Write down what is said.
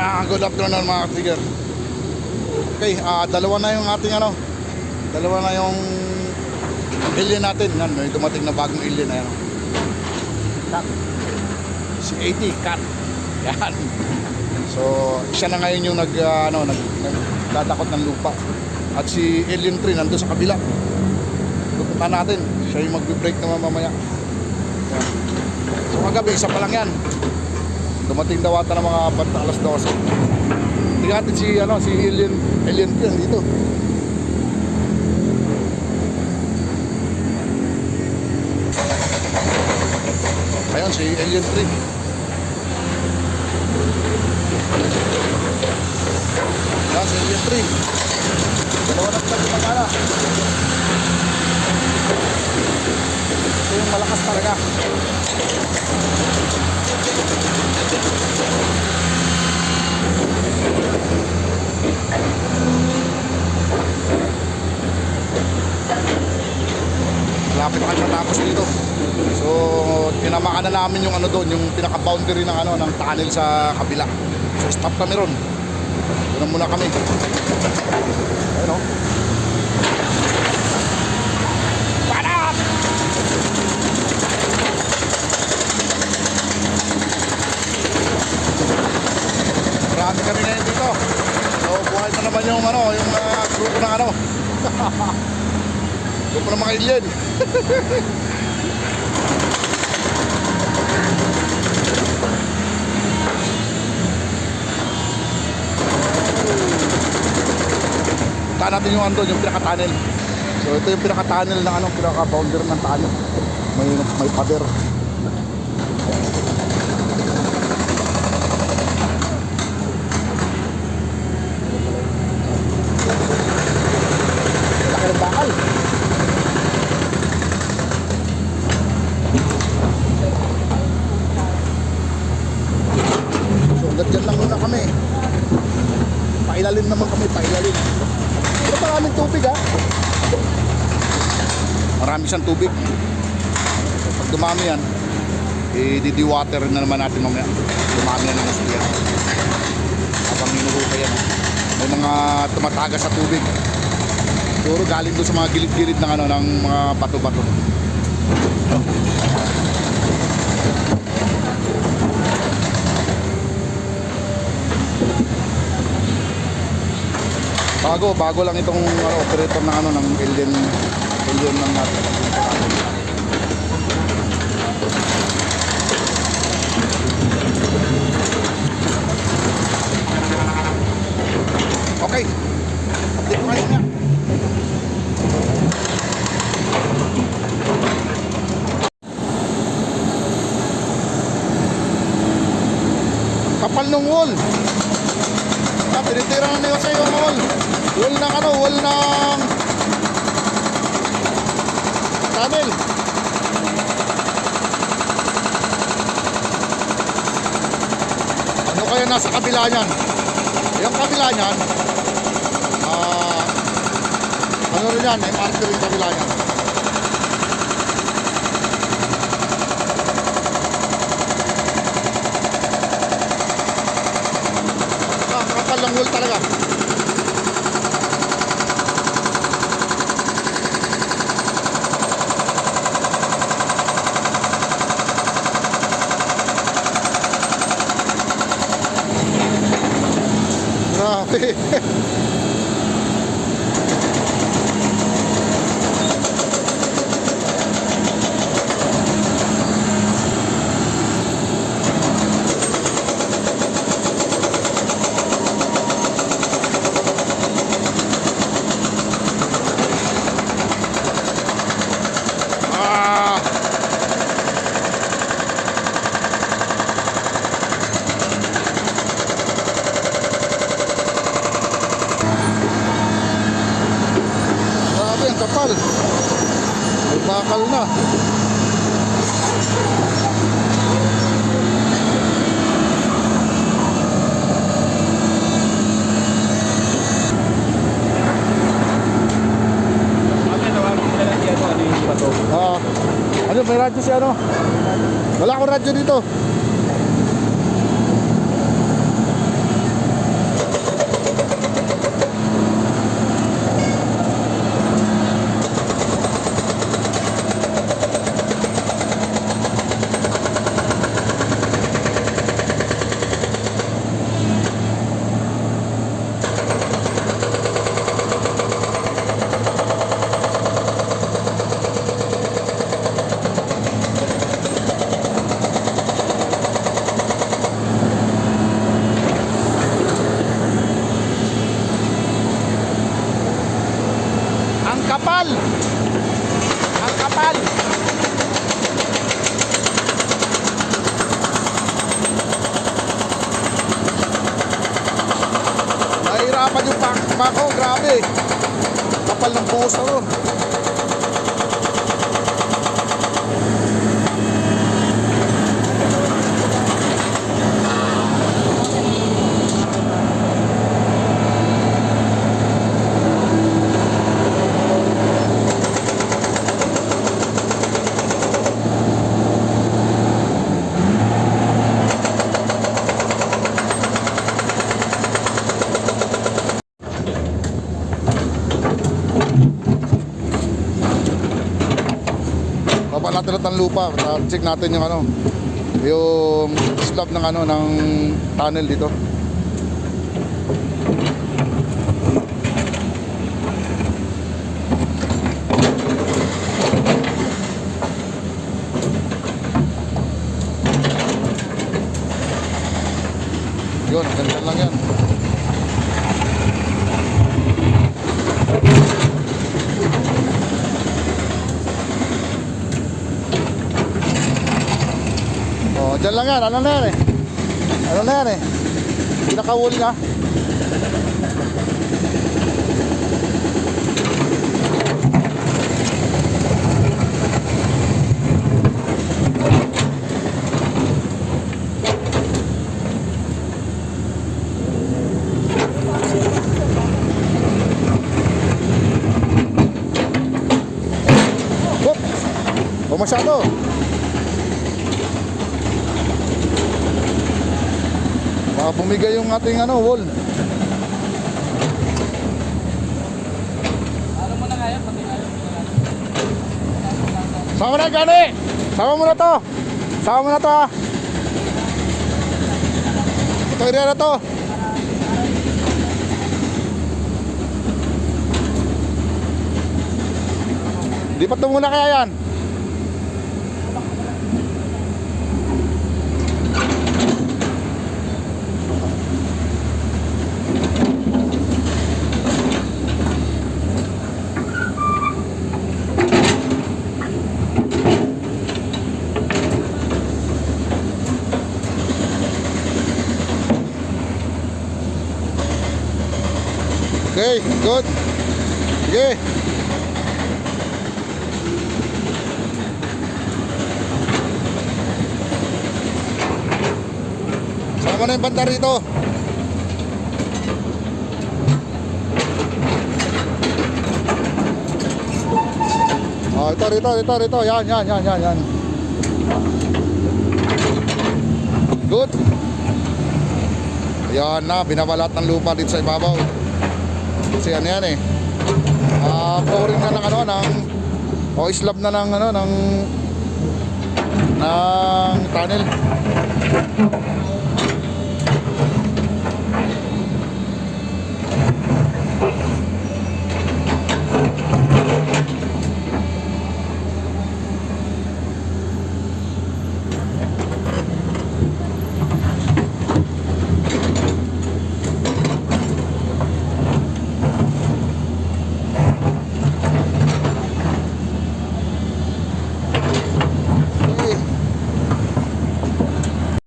Ah, good afternoon mga trigger. Okay, ah dalawa na yung ating ano. Dalawa na yung alien natin. Yan, may dumating na bagong alien na yan. Cat. Si 80, cat. Yan. So, siya na ngayon yung nag, ah, ano, nag, nagdadakot ng lupa. At si Alien 3 nandun sa kabila. Pupunta natin. Siya yung magbe-break naman mamaya. Yan. So, kagabi, isa pa lang yan. Dumating daw ata ng mga banta alas 12. Tingnan natin si, ano, si Alien, Alien 3 dito. Ayun, si Alien 3. Yan, si Alien 3. Dalawa na pala gumagana. Ito yung malakas talaga. Malapit na kami matapos dito. So, tinamaan na namin yung ano doon, yung pinaka-boundary ng ano ng tunnel sa kabila. So, stop kami ron. Doon na muna kami. Ayun oh. Panat! Marami kami ngayon dito. So, buhay na naman yung ano, yung uh, grupo ng ano. grupo ng mga alien. Punta natin yung andon, yung pinaka-tunnel. So ito yung pinaka-tunnel ng ano, pinaka-boundary ng tunnel. May may pader. Laki ng bakal. So hanggang dyan lang muna kami. Pailalim naman kami, pailalim. Pero maraming tubig ha. Marami siyang tubig. So, pag dumami yan, didiwater na naman natin mamaya. Dumami na ng gusto yan. Habang hinuhukay yan. May mga tumatagas sa tubig. Siguro galing doon sa mga gilid-gilid ng, ano, ng mga bato-bato. Bago, bago lang itong ano, operator ng ano ng alien alien ng natin. Okay. Update kayo na. Kapal ng wall. Ah, na nila sa iyo ang wall. Wall ng ano, wall ng tunnel. Ano kaya nasa kabila niyan? Yung kabila niyan, ah, ano rin yan, MRT rin kabila niyan. Ah, kapal talaga. happy. bakal na. Ah, ano, may radyo si ano? Wala akong radyo dito. kapal! Ang kapal! Nahihirapan yung pakpa ko, grabe. Kapal ng puso lahat ng lupa. Check natin yung ano, yung slab ng ano ng tunnel dito. Yun, ganyan lang yan. Dyan lang yan. Ano na yan eh? Ano na yan eh? Pinakahuli na. Masyado. Baka bumigay yung ating ano, wall. Sama na gani! Sama mo na to! Sama mo na to! Ito area na to! Lipat mo muna kaya yan! Okay, good. Sige. Sama na yung banda rito. Oh, ito, rito, rito, rito. Yan, yan, yan, yan, yan. Good. Ayan na, binabalat ng lupa dito sa ibabaw. Kasi ano yan eh. Ah, flooring na ng ano ng o slab na ng ano ng ng tunnel.